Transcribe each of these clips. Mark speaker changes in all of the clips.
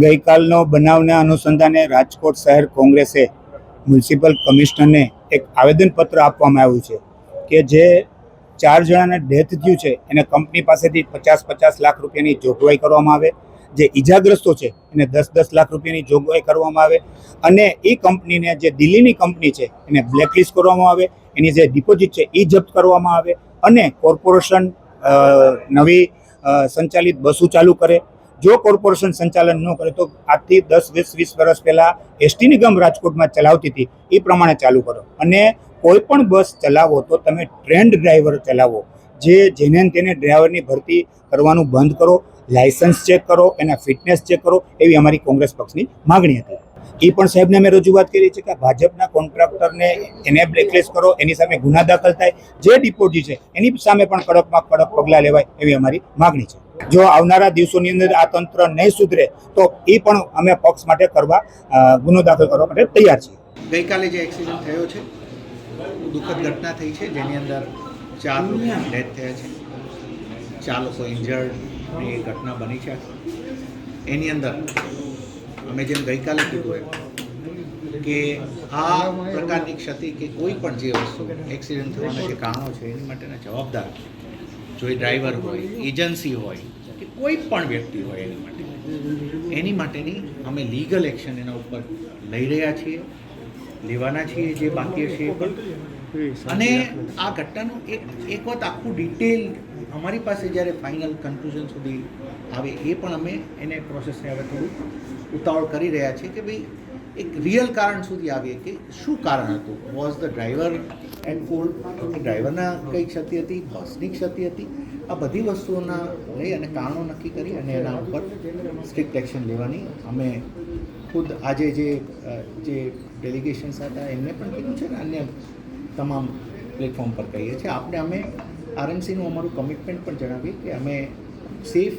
Speaker 1: ગઈકાલનો બનાવના અનુસંધાને રાજકોટ શહેર કોંગ્રેસે મ્યુનિસિપલ કમિશનરને એક આવેદનપત્ર આપવામાં આવ્યું છે કે જે ચાર જણાને ડેથ થયું છે. એને કંપની પાસેથી પચાસ પચાસ લાખ રૂપિયાની જોગવાઈ કરવામાં આવે. જે ઈજાગ્રસ્તો છે, એને દસ દસ લાખ રૂપિયાની જોગવાઈ કરવામાં આવે. અને એ કંપનીને જે દિલ્હીની કંપની છે, એને બ્લેકલિસ્ટ કરવામાં આવે. એની જે ડિપોઝિટ છે એ જપ્ત કરવામાં આવે. અને કોર્પોરેશન નવી સંચાલિત બસો ચાલુ કરે. જો કોર્પોરેશન સંચાલન ન કરે તો આજથી દસ, વીસ વીસ વર્ષ પહેલાં એસટી નિગમ રાજકોટમાં ચલાવતી હતી. એ પ્રમાણે ચાલુ કરો. અને કોઈ પણ બસ ચલાવો તો તમે ટ્રેન્ડ ડ્રાઈવર ચલાવો. જે જેને તેને ડ્રાઈવરની ભરતી કરવાનું બંધ કરો લાયસન્સ ચેક કરો, એના ફિટનેસ ચેક કરો એવી અમારી કોંગ્રેસ પક્ષની માગણી હતી. એ પણ સાહેબને અમે રજૂઆત કરી છે કે ભાજપના કોન્ટ્રાક્ટરને એને બ્લેકલિસ્ટ કરો, એની સામે ગુના દાખલ થાય. જે ડિપોઝિટ છે, એની સામે પણ કડકમાં કડક પગલાં લેવાય એવી અમારી માગણી છે. જો આવનારા દિવસોની અંદર આ તંત્ર નહીં સુધરે, તો એ પણ અમે પક્ષ માટે કરવા ગુનો દાખલ કરવા માટે તૈયાર છીએ.
Speaker 2: ગઈકાલે જે એક્સિડન્ટ થયો છે, દુઃખદ ઘટના થઈ છે, જેની અંદર ચાર લોકોના ડેથ થયા છે, ચાર લોકો ઇન્જર્ડની ઘટના બની છે. એની અંદર અમે જેમ ગઈકાલે કીધું એમ, કે આ પ્રકારની ક્ષતિ કે કોઈ પણ જે વસ્તુ એક્સિડન્ટ થવાના જે કારણો છે, એની માટેના જવાબદાર જો એ ડ્રાઈવર હોય એજન્સી હોય, કે કોઈ પણ વ્યક્તિ હોય એની માટે. એની માટેની અમે લીગલ એક્શન એના ઉપર લઈ રહ્યા છીએ, લેવાના છીએ જે બાકી એ અને આ ઘટનાનું એક એક વખત આખું ડિટેલ અમારી પાસે જ્યારે ફાઇનલ કન્ક્લુઝન સુધી આવે, એ પણ અમે એને પ્રોસેસને હવે થોડું ઉતાવળ કરી રહ્યા છીએ કે ભાઈ એક રિયલ કારણ સુધી આવીએ કે શું કારણ હતું? Was the driver and fault ડ્રાઈવરના કઈ ક્ષતિ હતી બસની ક્ષતિ હતી? આ બધી વસ્તુઓના લઈ અને કારણો નક્કી કરી અને એના ઉપર સ્ટ્રિક્ટ એક્શન લેવાની અમે ખુદ આજે જે જે ડેલિગેશન્સ હતા, એમને પણ કીધું છે ને, અન્ય તમામ પ્લેટફોર્મ પર કહીએ છીએ. આપણે, અમે આરએમસીનું અમારું કમિટમેન્ટ પણ જણાવીએ કે અમે સેફ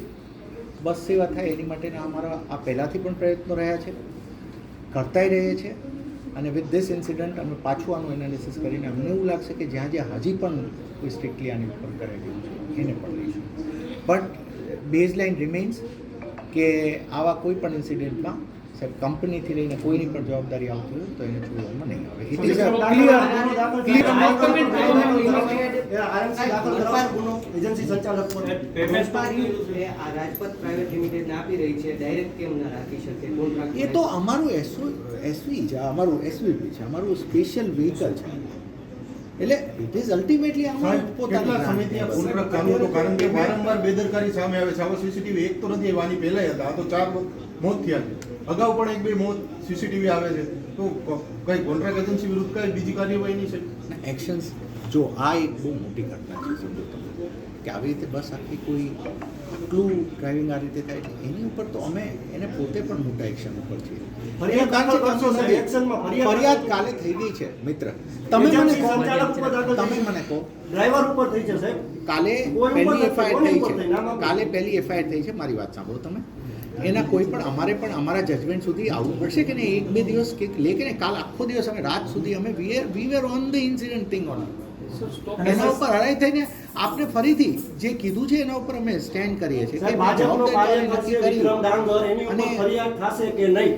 Speaker 2: બસ સેવા થાય એની માટેના અમારા આ પહેલાંથી પણ પ્રયત્નો રહ્યા છે. કરતાય રહીએ છીએ અને વિથ ધીસ ઇન્સિડન્ટ અમે પાછું આનું એનાલિસિસ કરીને અમને એવું લાગશે કે જ્યાં જ્યાં હજી પણ કોઈ સ્ટ્રિક્ટલી આની ઉપર કરેલું છે, એને પણ લઈશું. બટ બેઝ લાઇન રિમેન્સ કે આવા કોઈ પણ ઇન્સિડન્ટમાં સાહેબ કંપનીથી લઈને કોઈની પણ જવાબદારી આવતી હોય તો એને જોવામાં નહીં આવે. ઇટ ઇઝ
Speaker 3: વેપારીઓ એ આ રાજપથ પ્રાઇવેટ લિમિટેડને આપી રહી છે ડાયરેક્ટ કેમ ના રાખી શકે? કોન્ટ્રાક્ટ
Speaker 2: એ તો અમારું એસઓ એસવી છે અમારું એસવીપી છે અમારું સ્પેશિયલ વ્હીકલ છે. એટલે ઇટ ઇઝ અલ્ટિમેટલી અમારું પોતાનું
Speaker 4: કોન્ટ્રાક્ટ ચાલુ હતો કારણ કે વારંવાર બેદરકારી સામે આવે છે. આવા સીસીટીવી એક તો નથી એવાની પહેલા હતા. આ તો ચાર મોત થયા છે. અગાઉ પણ એક બે મોત સીસીટીવી આવે છે. તો ક- કઈ કોન્ટ્રાક્ટ એજન્સી વિરુદ્ધ કઈ બીજી કાર્યવાહી નહીં છે
Speaker 2: એક્શન્સ જો આ એક બહુ મોટી ઘટના છે સમજો તમે કે આવી રીતે બસ આખી કોઈ આટલું ડ્રાઇવિંગ આ રીતે થાય છે એની ઉપર તો અમે એને પોતે પણ મોટા એક્શન ઉપર છીએ.
Speaker 4: ફરિયાદ
Speaker 2: કાલે થઈ ગઈ છે મિત્ર. તમે મને કહો. તમે મને કહો.
Speaker 4: ડ્રાઈવર ઉપર થઈ છે સાહેબ.
Speaker 2: કાલે પહેલી એફઆઈઆર થઈ છે. કાલે પહેલી એફઆઈઆર થઈ છે મારી વાત સાંભળો તમે. એના કોઈ પણ અમારે પણ અમારા જજમેન્ટ સુધી આવવું પડશે કે નહીં? એક બે દિવસ કે લે કે ને કાલ આખો દિવસ અમે રાત સુધી અમે we were on the incident thing on એના ઉપર હરાઈ થઈને આપને ફરીથી જે કીધું છે એના ઉપર અમે સ્ટેન્ડ કરીએ છીએ કે જવાબદારી નક્કી કરી. અને
Speaker 4: ફરિયાદ થશે કે નહીં?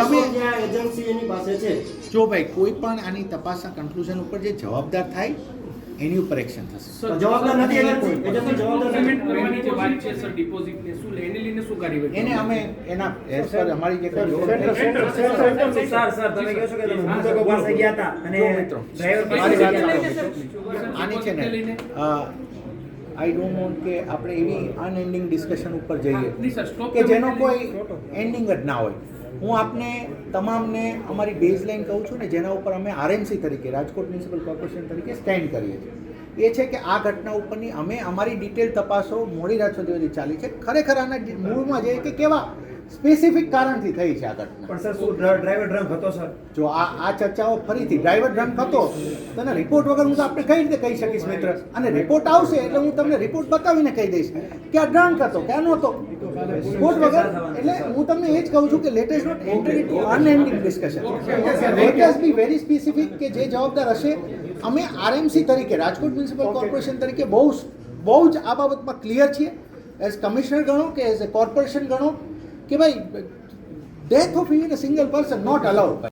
Speaker 2: તમે-
Speaker 4: એજન્સી એની પાસે છે.
Speaker 2: જો ભાઈ કોઈ પણ આની તપાસના કન્ક્લુઝન ઉપર જે જવાબદાર થાય એની ઉપર એક્શન થશે.
Speaker 4: જવાબદાર નથી એજન્સી એજન્સી જવાબદાર
Speaker 5: પેમેન્ટ કરવાની જે વાત છે સર ડિપોઝિટ ને શું લે એને લઈને શું કાર્યવાહી
Speaker 2: એને અમે એના સર અમારી જે
Speaker 4: centre- centre- centre-
Speaker 6: sir sir તમે કહો છો કે તમે મુંબઈ પાસે ગયા હતા અને ડ્રાઈવર
Speaker 2: મારી વાત
Speaker 6: પાસે
Speaker 2: આની છે ને આઈ ડોન્ટ વોન્ટ કે આપણે એવી અનએન્ડિંગ ડિસ્કશન ઉપર જઈએ.
Speaker 5: સર,
Speaker 2: કે જેનો કોઈ એન્ડિંગ જ ના હોય. હું આપને તમામને અમારી બેઝલાઇન કહું છું ને જેના ઉપર અમે આરએમસી તરીકે રાજકોટ મ્યુનિસિપલ કોર્પોરેશન તરીકે સ્ટેન્ડ કરીએ છીએ. એ છે કે આ ઘટના ઉપરની અમે અમારી ડિટેલ તપાસો મોડી રાત સુધી ચાલી છે. ખરેખર આના મૂળમાં જઈએ કે કેવા સ્પેસિફિક કારણથી થઈ છે આ ઘટના.
Speaker 6: પણ સર શું ડ્રાઈવર ડ્રંક હતો સર?
Speaker 2: જો આ આ ચર્ચાઓ ફરીથી ડ્રાઈવર ડ્રંક હતો તને રિપોર્ટ વગર હું તો આપણે કઈ રીતે કહી શકીશ મિત્ર? અને રિપોર્ટ આવશે એટલે હું તમને રિપોર્ટ બતાવીને કહી દઈશ કે આ ડ્રંક હતો કે આ નહોતો? રિપોર્ટ વગર? એટલે હું તમને એ જ કહું છું કે latest note entry to unending discussion latest be very specific કે જે જવાબદાર હશે, અમે આરએમસી તરીકે, રાજકોટ મ્યુનિસિપલ કોર્પોરેશન તરીકે બહુ બહુ જ આ બાબતમાં ક્લિયર છીએ. એઝ કમિશનર ગણો કે એઝ એ કોર્પોરેશન ગણો કે ભાઈ death of even a single person not allowed.